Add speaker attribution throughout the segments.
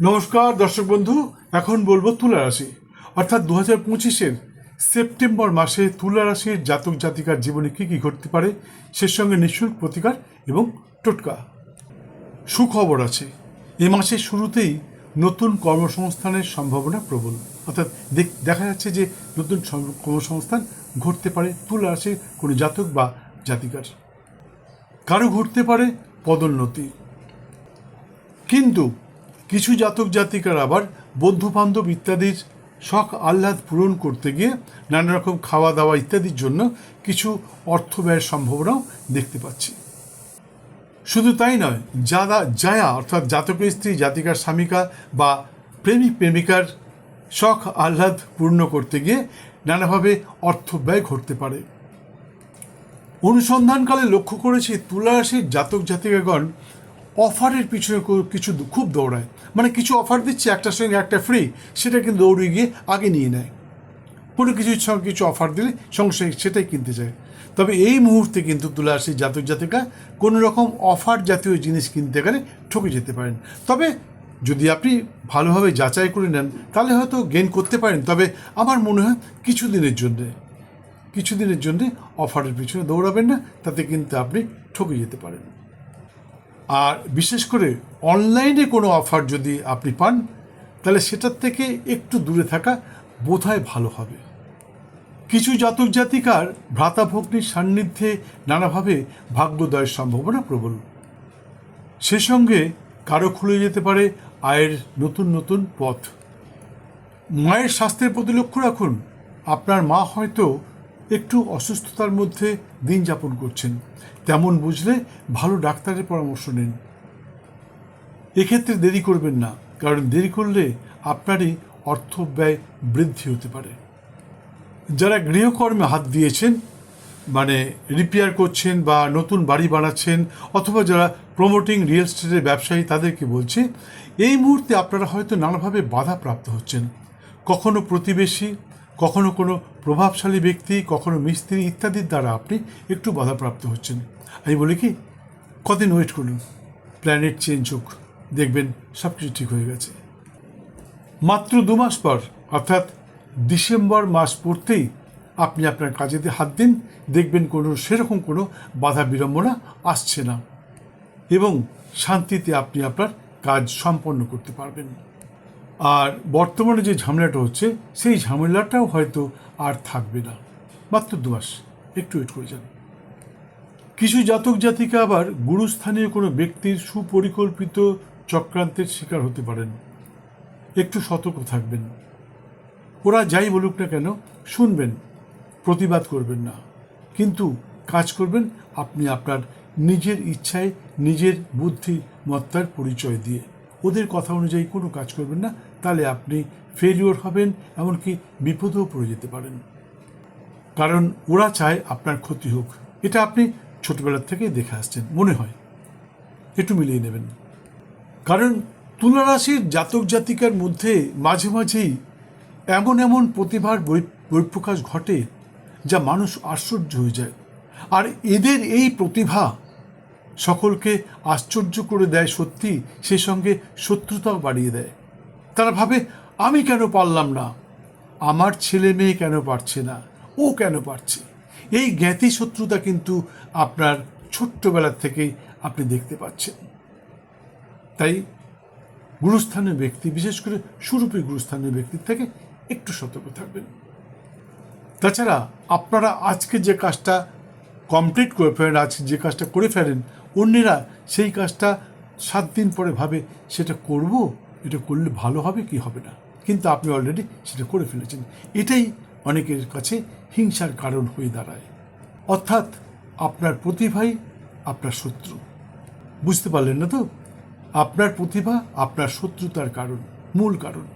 Speaker 1: নমস্কার, দর্শক বন্ধু, এখন বলব তুলা রাশি। অর্থাৎ দু হাজার পঁচিশের সেপ্টেম্বর মাসে তুলা রাশির জাতক জাতিকার জীবনে কী কী ঘটতে পারে, সে সঙ্গে নিঃশুল্ক প্রতিকার এবং টোটকা। সুখবর আছে, এ মাসের শুরুতেই নতুন কর্মসংস্থানের সম্ভাবনা প্রবল। অর্থাৎ দেখ- যাচ্ছে যে নতুন কর্মসংস্থান ঘটতে পারে তুলা রাশির কোনো জাতক বা জাতিকার। কারও ঘটতে পারে পদোন্নতি। কিন্তু কিছু জাতক জাতিকার আবার বন্ধু বান্ধব ইত্যাদির শখ আহ্লাদ পূরণ করতে গিয়ে নানা রকম খাওয়া দাওয়া ইত্যাদির জন্য কিছু অর্থ ব্যয়ের সম্ভাবনাও দেখতে পাচ্ছি। শুধু তাই নয়, যারা জায়া অর্থাৎ জাতকের স্ত্রী, জাতিকার স্বামিকা বা প্রেমিক প্রেমিকার শখ আহ্লাদ পূর্ণ করতে গিয়ে নানাভাবে অর্থ ব্যয় ঘটতে পারে। অনুসন্ধানকালে লক্ষ্য করেছি তুলা রাশির জাতক জাতিকাগণ অফারের পিছনে কিছু খুব দৌড়ায়। মানে কিছু অফার দিচ্ছে একটার সঙ্গে একটা ফ্রি, সেটা কিন্তু দৌড়ে গিয়ে আগে নিয়ে নেয়। কোনো কিছুর সঙ্গে কিছু অফার দিলে সঙ্গে সঙ্গে সেটাই কিনতে চায়। তবে এই মুহূর্তে কিন্তু তুলা রাশির জাতক জাতিকা কোনো রকম অফার জাতীয় জিনিস কিনতে গেলে ঠকে যেতে পারেন। তবে যদি আপনি ভালোভাবে যাচাই করে নেন, তাহলে হয়তো গেন করতে পারেন। তবে আমার মনে হয় কিছু দিনের জন্যে, কিছুদিনের জন্যে অফারের পিছনে দৌড়াবেন না, তাতে কিন্তু আপনি ঠকে যেতে পারেন। আর বিশেষ করে অনলাইনে কোনো অফার যদি আপনি পান, তাহলে সেটার থেকে একটু দূরে থাকা বোধহয় ভালো হবে। কিছু জাতক জাতিকার ভ্রাতা ভগ্নির সান্নিধ্যে নানাভাবে ভাগ্যোদয়ের সম্ভাবনা প্রবল। সে সঙ্গে কারও খুলে যেতে পারে আয়ের নতুন নতুন পথ। মায়ের স্বাস্থ্যের প্রতি লক্ষ্য রাখুন। আপনার মা হয়তো একটু অসুস্থতার মধ্যে দিন যাপন করছেন। তেমন বুঝলে ভালো ডাক্তারের পরামর্শ নিন। এক্ষেত্রে দেরি করবেন না, কারণ দেরি করলে আপনারই অর্থ ব্যয় বৃদ্ধি হতে পারে। যারা গৃহকর্মে হাত দিয়েছেন মানে রিপেয়ার করছেন বা নতুন বাড়ি বানাচ্ছেন অথবা যারা প্রমোটিং রিয়েল এস্টেটের ব্যবসায়ী তাদেরকে বলছি, এই মুহূর্তে আপনারা হয়তো নানাভাবে বাধাপ্রাপ্ত হচ্ছেন। কখনো প্রতিবেশী কখনো কোনো প্রভাবশালী ব্যক্তি, কখনো মিস্ত্রি ইত্যাদির দ্বারা আপনি একটু বাধাপ্রাপ্ত হচ্ছেন। আমি বলি কি, কদিন ওয়েট করুন। প্ল্যানেট চেঞ্জ হোক। দেখবেন সব কিছু ঠিক হয়ে গেছে। মাত্র দু মাস পর, অর্থাৎ ডিসেম্বর মাস পড়তেই আপনি আপনার কাজেতে হাত দিন, দেখবেন কোনো সেরকম কোনো বাধা বিড়ম্বনা আসছে না এবং শান্তিতে আপনি আপনার কাজ সম্পন্ন করতে পারবেন। আর বর্তমানে যে ঝামেলাটা হচ্ছে, সেই ঝামেলাটাও হয়তো আর থাকবে না। মাত্র দু মাস, একটু ওয়েট করে যান। কিছু জাতক জাতিকা আবার গুরুস্থানীয় কোনো ব্যক্তির সুপরিকল্পিত চক্রান্তের শিকার হতে পারেন। একটু সতর্ক থাকবেন। ওরা যাই বলুক না কেন, শুনবেন, প্রতিবাদ করবেন না। কিন্তু কাজ করবেন আপনি আপনার নিজের ইচ্ছায়, নিজের বুদ্ধিমত্তার পরিচয় দিয়ে। ওদের কথা অনুযায়ী কোনো কাজ করবেন না, তাহলে আপনি ফেলিওর হবেন, এমনকি বিপদেও পড়ে যেতে পারেন। কারণ ওরা চায় আপনার ক্ষতি হোক। এটা আপনি ছোটবেলার থেকেই দেখে আসছেন, মনে হয়। একটু মিলিয়ে নেবেন। কারণ তুলা রাশির জাতক জাতিকার মধ্যে মাঝে মাঝেই এমন এমন প্রতিভার বহিঃপ্রকাশ ঘটে যা মানুষ আশ্চর্য হয়ে যায়। আর এদের এই প্রতিভা সকলকে আশ্চর্য করে দেয় সত্যি, সেই সঙ্গে শত্রুতাও বাড়িয়ে দেয়। তারা ভাবে, আমি কেন পারলাম না? আমার ছেলে মেয়ে কেন পারছে না? ও কেন পারছে? এই জ্ঞাতি শত্রুতা কিন্তু আপনার ছোট্টবেলার থেকেই আপনি দেখতে পাচ্ছেন। তাই গুরুস্থানীয় ব্যক্তি, বিশেষ করে সুরূপী গুরুস্থানীয় ব্যক্তির থেকে একটু সতর্ক থাকবেন। তাছাড়া আপনারা আজকে যে কাজটা কমপ্লিট করে ফেলেন আজকে যে কাজটা করে ফেলেন, অন্যেরা সেই কাজটা সাত দিন পরে ভাবে, সেটা করব? এটা করলে ভালো হবে কি হবে না? কিন্তু আপনি অলরেডি সেটা করে ফেলেছেন। এটাই অনেকের কাছে হিংসার কারণ হয়ে দাঁড়ায়। অর্থাৎ আপনার প্রতিভাই আপনার শত্রু। বুঝতে পারলেন না তো? আপনার প্রতিভা আপনার শত্রুতার কারণ, মূল কারণ।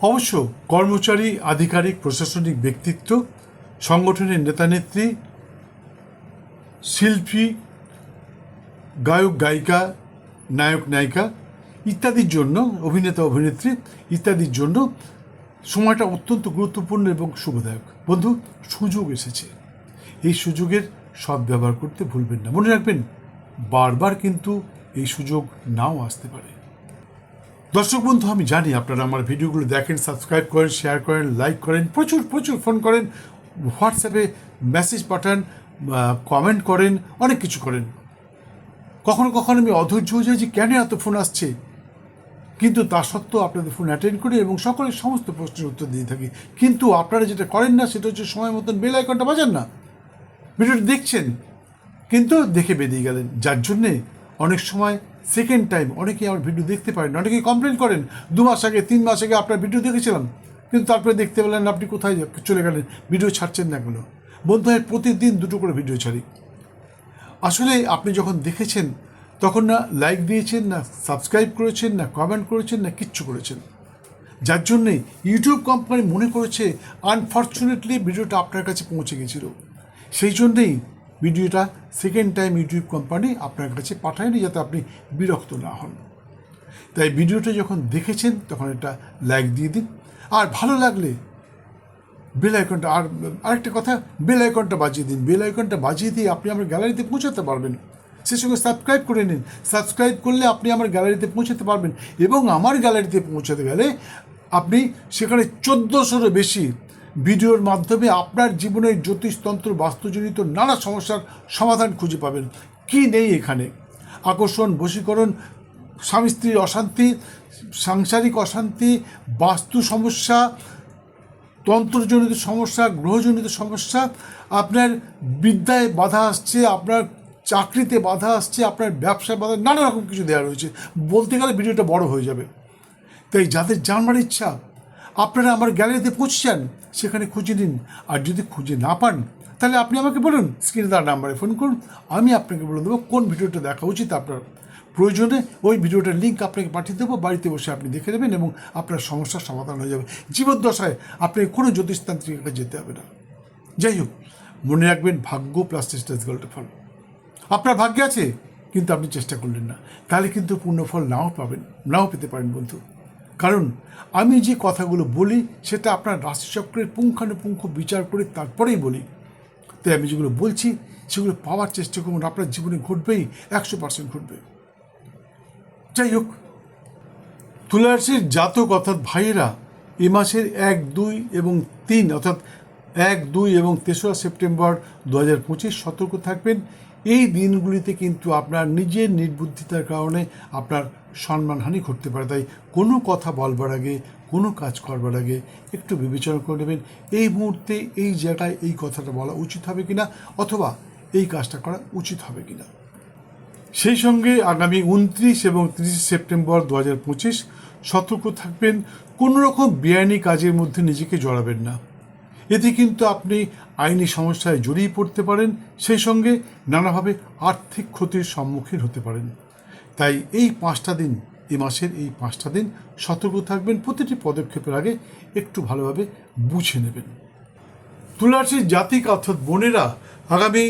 Speaker 1: অবশ্য কর্মচারী, আধিকারিক, প্রশাসনিক ব্যক্তিত্ব, সংগঠনের নেতানেত্রী শিল্পী, গায়ক, গায়িকা, নায়ক, নায়িকা ইত্যাদির জন্য, অভিনেতা, অভিনেত্রী ইত্যাদির জন্য সময়টা অত্যন্ত গুরুত্বপূর্ণ এবং শুভদায়ক। বন্ধু, সুযোগ এসেছে। এই সুযোগের সব ব্যবহার করতে ভুলবেন না। মনে রাখবেন, বারবার কিন্তু এই সুযোগ নাও আসতে পারে। দর্শক বন্ধু, আমি জানি আপনারা আমার ভিডিওগুলো দেখেন, সাবস্ক্রাইব করেন শেয়ার করেন লাইক করেন, প্রচুর প্রচুর ফোন করেন হোয়াটসঅ্যাপে মেসেজ পাঠান কমেন্ট করেন, অনেক কিছু করেন। কখনো কখনো আমি অধৈর্য হয়ে যাই যে কেন এত ফোন আসছে? কিন্তু তা সত্ত্বেও আপনাদের ফোন অ্যাটেন্ড করি এবং সকলের সমস্ত প্রশ্নের উত্তর দিয়ে থাকি। কিন্তু আপনারা যেটা করেন না, সেটা হচ্ছে সময় মতন বেল আইকনটা বাজান না। ভিডিওটা দেখছেন, কিন্তু দেখে বেরিয়ে গেলেন। যার জন্যে অনেক সময় সেকেন্ড টাইম অনেকেই আমার ভিডিও দেখতে পারেন অনেকেই কমপ্লেন করেন, দু মাস আগে, তিন মাস আগে আপনার ভিডিও দেখেছিলাম। কিন্তু তারপরে দেখতে পেলেন আপনি কোথায় চলে গেলেন? ভিডিও ছাড়ছেন না এগুলো বন্ধু প্রতিদিন দুটো করে ভিডিও ছাড়ি। আসলে আপনি যখন দেখেছেন, তখন না লাইক দিয়েছেন, না সাবস্ক্রাইব করেছেন, না কমেন্ট করেছেন, না কিচ্ছু করেছেন। যার জন্যে ইউটিউব কোম্পানি মনে করেছে আনফর্চুনেটলি ভিডিওটা আপনার কাছে পৌঁছে গেছিল। সেই জন্যেই ভিডিওটা সেকেন্ড টাইম ইউটিউব কোম্পানি আপনার কাছে পাঠায়নি, যাতে আপনি বিরক্ত না হন। তাই ভিডিওটা যখন দেখেছেন, তখন এটা লাইক দিয়ে দিন। আর ভালো লাগলে বেল আইকনটা, আর আরেকটা কথা, বেল আইকনটা বাজিয়ে দিন। বেল আইকনটা বাজিয়ে দিয়ে আপনি আমার গ্যালারিতে পৌঁছাতে পারবেন। সে সঙ্গে সাবস্ক্রাইব করে নিন। সাবস্ক্রাইব করলে আপনি আমার গ্যালারিতে পৌঁছাতে পারবেন। এবং আমার গ্যালারিতে পৌঁছাতে গেলে আপনি সেখানে চোদ্দোশোরও বেশি ভিডিওর মাধ্যমে আপনার জীবনের জ্যোতিষতন্ত্র বাস্তুজনিত নানা সমস্যার সমাধান খুঁজে পাবেন। কি নেই এখানে? আকর্ষণ, বশীকরণ স্বামী স্ত্রীর অশান্তি, সাংসারিক অশান্তি, বাস্তু সমস্যা তন্ত্রজনিত সমস্যা, গ্রহজনিত সমস্যা, আপনার বিদ্যায় বাধা আসছে, আপনার চাকরিতে বাধা আসছে, আপনার ব্যবসায় বাধা, নানা রকম কিছু দেওয়া রয়েছে। বলতে গেলে ভিডিওটা বড় হয়ে যাবে। তাই যাদের জানবার ইচ্ছা, আপনারা আমার গ্যালারিতে পৌঁছে সেখানে খুঁজে নিন। আর যদি খুঁজে না পান, তাহলে আপনি আমাকে বলুন, স্ক্রিনে তার নাম্বারে ফোন করুন। আমি আপনাকে বলে দেবো কোন ভিডিওটা দেখা উচিত আপনার। প্রয়োজনে ওই ভিডিওটার লিঙ্ক আপনাকে পাঠিয়ে দেবো, বাড়িতে বসে আপনি দেখে নেবেন এবং আপনার সমস্যার সমাধান হয়ে যাবে। জীবদ্দশায় আপনাকে কোনো জ্যোতিষতান্ত্রিকের কাছে যেতে হবে না। যাই হোক, মনে রাখবেন ভাগ্য প্লাস চেষ্টা গল্পের ফল। আপনার ভাগ্যে আছে, কিন্তু আপনি চেষ্টা করলেন না। তাহলে কিন্তু পূর্ণ ফল নাও পাবেন, নাও পেতে পারেন বন্ধু। কারণ আমি যে কথাগুলো বলি, সেটা আপনার রাশিচক্রের পুঙ্খানুপুঙ্খ বিচার করে তারপরেই বলি। তাই আমি যেগুলো বলছি, সেগুলো পাওয়ার চেষ্টা করুন। আপনার জীবনে ঘটবেই, একশো পার্সেন্ট ঘটবে। যাই হোক তুলারাশির জাতক অর্থাৎ ভাইয়েরা এ মাসের এক, দুই এবং তিন, অর্থাৎ এক, দুই এবং তেসরা সেপ্টেম্বর দু হাজার পঁচিশ সতর্ক থাকবেন। এই দিনগুলিতে কিন্তু আপনার নিজের নির্বুদ্ধিতার কারণে আপনার সম্মানহানি ঘটতে পারে। তাই কোনো কথা বলবার আগে, কোনো কাজ করবার আগে একটু বিবেচনা করে নেবেন, এই মুহূর্তে এই জায়গায় এই কথাটা বলা উচিত হবে কিনা অথবা এই কাজটা করা উচিত হবে কিনা। সেই সঙ্গে আগামী উনত্রিশ এবং তিরিশে সেপ্টেম্বর দু হাজার পঁচিশ সতর্ক থাকবেন কোনো রকম বেআইনি কাজের মধ্যে নিজেকে জড়াবেন না। এতে কিন্তু আপনি আইনি সমস্যায় জড়িয়ে পড়তে পারেন, সেই সঙ্গে নানাভাবে আর্থিক ক্ষতির সম্মুখীন হতে পারেন। তাই এই পাঁচটা দিন, এ মাসের এই পাঁচটা দিন সতর্ক থাকবেন, প্রতিটি পদক্ষেপের আগে একটু ভালোভাবে বুঝে নেবেন। তুলারাশির জাতিক অর্থাৎ বোনেরা আগামী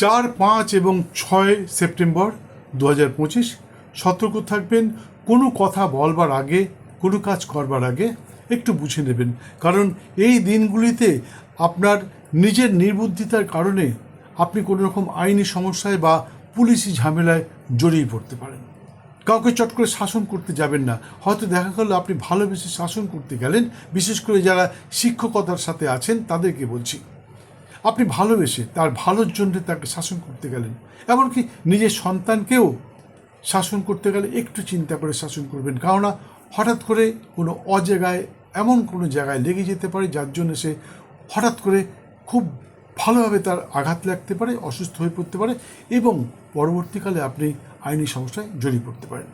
Speaker 1: চার, পাঁচ এবং ছয় সেপ্টেম্বর দু হাজার পঁচিশ, সতর্ক থাকবেন, কোনো কথা বলবার আগে, কোনো কাজ করবার আগে একটু বুঝে নেবেন। কারণ এই দিনগুলিতে আপনার নিজের নির্বুদ্ধিতার কারণে আপনি কোনো রকম আইনি সমস্যায় বা পুলিশি ঝামেলায় জড়িয়ে পড়তে পারেন। কাউকে চট করে শাসন করতে যাবেন না। হয়তো দেখা গেল আপনি ভালোবেসে শাসন করতে গেলেন। বিশেষ করে যারা শিক্ষকতার সাথে আছেন, তাদেরকে বলছি। আপনি ভালোবেসে তার ভালোর জন্য তাকে শাসন করতে গেলেন। এমনকি নিজের সন্তানকেও শাসন করতে গেলে একটু চিন্তা করে শাসন করবেন। কেননা হঠাৎ করে কোনো অজায়গায়, এমন কোনো জায়গায় লেগে যেতে পারে যার জন্য সে হঠাৎ করে খুব ভালোভাবে তার আঘাত লাগতে পারে, অসুস্থ হয়ে পড়তে পারে এবং পরবর্তীকালে আপনি আইনি সমস্যায় জড়িয়ে পড়তে পারেন।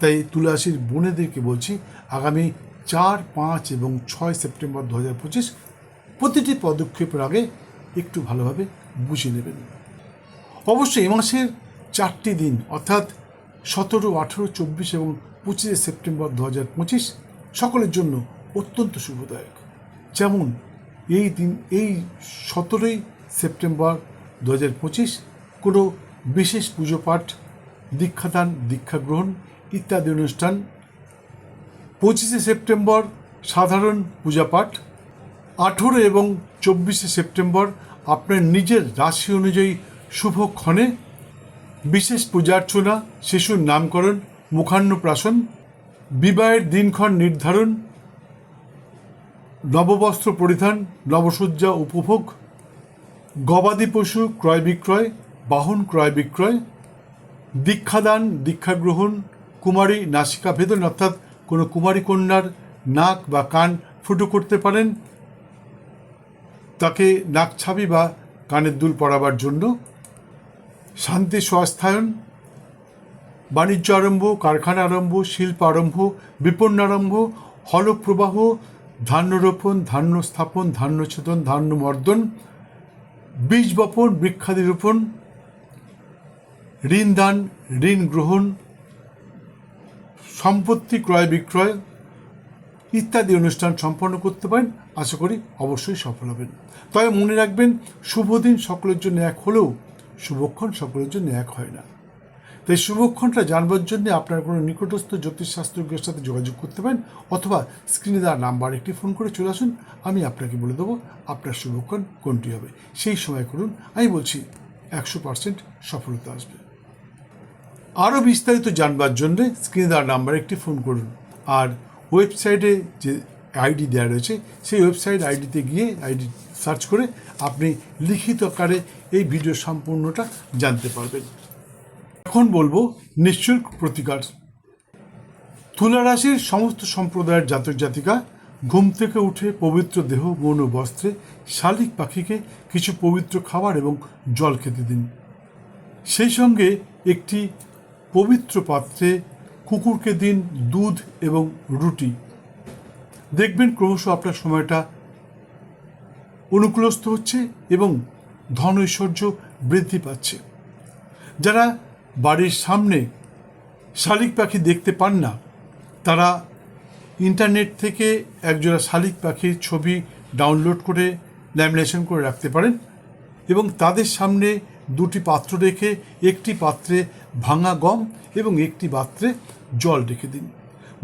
Speaker 1: তাই তুলাসীর বোনেদেরকে বলছি, আগামী চার, পাঁচ এবং ছয় সেপ্টেম্বর দু হাজার পঁচিশ প্রতিটি পদক্ষেপের আগে একটু ভালোভাবে বুঝে নেবেন। অবশ্যই এ মাসের চারটি দিন, অর্থাৎ সতেরো, আঠেরো, চব্বিশ এবং পঁচিশে সেপ্টেম্বর দু হাজার পঁচিশ সকলের জন্য অত্যন্ত শুভদায়ক। যেমন এই দিন, এই সতেরোই সেপ্টেম্বর দু হাজার পঁচিশ কোনো বিশেষ পুজো পাঠ, দীক্ষাদান, দীক্ষা গ্রহণ ইত্যাদি অনুষ্ঠান। পঁচিশে সেপ্টেম্বর সাধারণ পূজা পাঠ আঠেরো এবং চব্বিশে সেপ্টেম্বর আপনার নিজের রাশি অনুযায়ী শুভক্ষণে বিশেষ পূজার্চনা শিশুর নামকরণ, মুখান্নপ্রাশন, বিবাহের দিনক্ষণ নির্ধারণ, নববস্ত্র পরিধান, নবসজ্জা উপভোগ, গবাদি পশু ক্রয় বিক্রয়, বাহন ক্রয় বিক্রয়, দীক্ষাদান, দীক্ষা গ্রহণ, কুমারী নাসিকা ভেদন অর্থাৎ কোনো কুমারী কন্যার নাক বা কান ফুটো করতে পারেন তাকে নাক ছাবি বা কানের দুল পরাবার জন্য শান্তি স্বাস্থ্যায়ন, বাণিজ্য আরম্ভ, কারখানা আরম্ভ, শিল্প আরম্ভ, বিপণন আরম্ভ, হলপ্রবাহ ধান্য রোপণ ধান্য স্থাপন ধান্য ছেদন ধান্য মর্দন বীজ বপন বৃক্ষাদি রোপণ ঋণ দান, ঋণ গ্রহণ, সম্পত্তি ক্রয় বিক্রয় ইত্যাদি অনুষ্ঠান সম্পন্ন করতে পারেন, আশা করি অবশ্যই সফল হবেন। তবে মনে রাখবেন, শুভ দিন সকলের জন্য এক হলেও শুভক্ষণ সকলের জন্য এক হয় না। তাই শুভক্ষণটা জানবার জন্য আপনার কোনো নিকটস্থ জ্যোতিষশাস্ত্রজ্ঞের সাথে যোগাযোগ করতে পারেন, অথবা স্ক্রিনে দেওয়া নাম্বার একটি ফোন করে চলে আসুন, আমি আপনাকে বলে দেবো আপনার শুভক্ষণ কোনটি হবে। সেই সময় করুন, আমি বলছি একশো পার্সেন্ট সফলতা আসবে। আরও বিস্তারিত জানবার জন্যে স্ক্রিনে দেওয়া নাম্বারে একটি ফোন করুন, আর ওয়েবসাইটে যে আইডি দেওয়া রয়েছে, সেই ওয়েবসাইট আইডিতে গিয়ে আইডি সার্চ করে আপনি লিখিত আকারে এই ভিডিও সম্পূর্ণটা জানতে পারবেন। এখন বলব নিশ্চুল্ক প্রতিকার। তুলা রাশির সমস্ত সম্প্রদায়ের জাতক জাতিকা ঘুম থেকে উঠে পবিত্র দেহ, মন ও বস্ত্রে শালিক পাখিকে কিছু পবিত্র খাবার এবং জল খেতে দিন। সেই সঙ্গে একটি পবিত্র পাত্রে কুকুরকে দিন দুধ এবং রুটি। দেখবেন ক্রমশ আপনার সময়টা অনুকূলস্থ হচ্ছে এবং ধন ঐশ্বর্য বৃদ্ধি পাচ্ছে। যারা বাড়ির সামনে শালিক পাখি দেখতে পান না, তারা ইন্টারনেট থেকে একজোড়া শালিক পাখির ছবি ডাউনলোড করে ল্যামিনেশন করে রাখতে পারেন এবং তাদের সামনে দুটি পাত্র রেখে একটি পাত্রে ভাঙা গম এবং একটি পাত্রে জল রেখে দিন।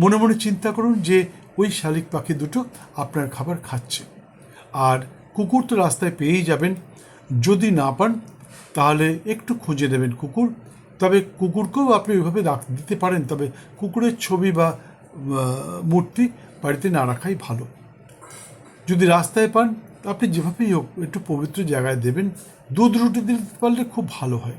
Speaker 1: মনে মনে চিন্তা করুন যে ওই শালিক পাখি দুটো আপনার খাবার খাচ্ছে। আর কুকুর তো রাস্তায় পেয়েই যাবেন। যদি না পান, তাহলে একটু খুঁজে নেবেন কুকুর। তবে কুকুরকেও আপনি ওইভাবে রাখ, দিতে পারেন। তবে কুকুরের ছবি বা মূর্তি বাড়িতে না রাখাই ভালো। যদি রাস্তায় পান আপনি যেভাবেই হোক একটু পবিত্র জায়গায় দেবেন। দুধ রুটি দিতে পারলে খুব ভালো হয়।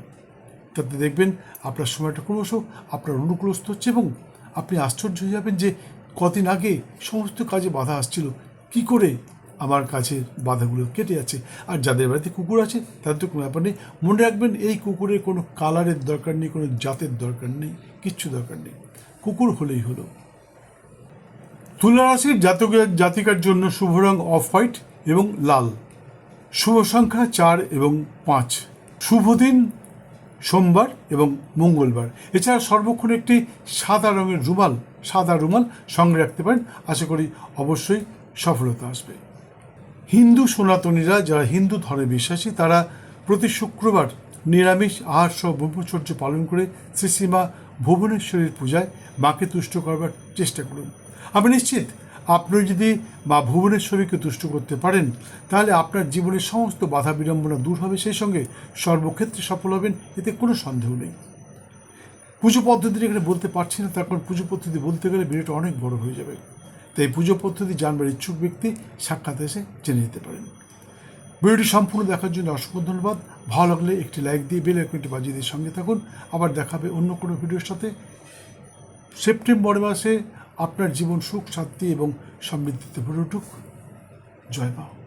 Speaker 1: তাতে দেখবেন আপনার সময়টা ক্রমশ আপনার অনুকূলস্থ হচ্ছে এবং আপনি আশ্চর্য হয়ে যাবেন যে কদিন আগে সমস্ত কাজে বাধা আসছিল। কি করে আমার কাছে বাধাগুলো কেটে যাচ্ছে? আর যাদের বাড়িতে কুকুর আছে, তাদের তো কোনো ব্যাপার নেই। মনে রাখবেন, এই কুকুরের কোনো কালারের দরকার নেই, কোনো জাতের দরকার নেই, কিচ্ছু দরকার নেই। কুকুর হলেই হলো। তুলা রাশির জাতকের জাতিকার জন্য শুভ রং অফ হোয়াইট। এবং লাল। শুভ সংখ্যা চার এবং পাঁচ। শুভ দিন, সোমবার এবং মঙ্গলবার। এছাড়া সর্বক্ষণ একটি সাদা রঙের রুমাল, সাদা রুমাল সঙ্গে রাখতে পারেন। আশা করি অবশ্যই সফলতা আসবে। হিন্দু সনাতনীরা, যারা হিন্দু ধর্মে বিশ্বাসী, তারা প্রতি শুক্রবার নিরামিষ আহার সহ ব্রহ্মচর্য পালন করে শ্রীশ্রীমা ভুবনেশ্বরীর পূজায় মাকে তুষ্ট করবার চেষ্টা করুন। আমি নিশ্চিত আপনি যদি মা ভুবনেশ্বরীকে তুষ্ট করতে পারেন, তাহলে আপনার জীবনের সমস্ত বাধা বিড়ম্বনা দূর হবে। সেই সঙ্গে সর্বক্ষেত্রে সফল হবেন, এতে কোনো সন্দেহ নেই। পুজো পদ্ধতি এখানে বলতে পারছি না তার কারণ পুজো পদ্ধতি বলতে গেলে ভিডিওটা অনেক বড় হয়ে যাবে। তাই পুজো পদ্ধতি জানবার ইচ্ছুক ব্যক্তি সাক্ষাৎ এসে জেনে নিতে পারেন। ভিডিওটি সম্পূর্ণ দেখার জন্য অসংখ্য ধন্যবাদ। ভালো লাগলে একটি লাইক দিয়ে বেল আইকনটি বাজিয়ে দিয়ে সঙ্গে থাকুন। আবার দেখাবে অন্য কোনো ভিডিওর সাথে। সেপ্টেম্বর মাসে আপনার জীবন সুখ শান্তি এবং সমৃদ্ধিতে ভরে উঠুক। জয় মা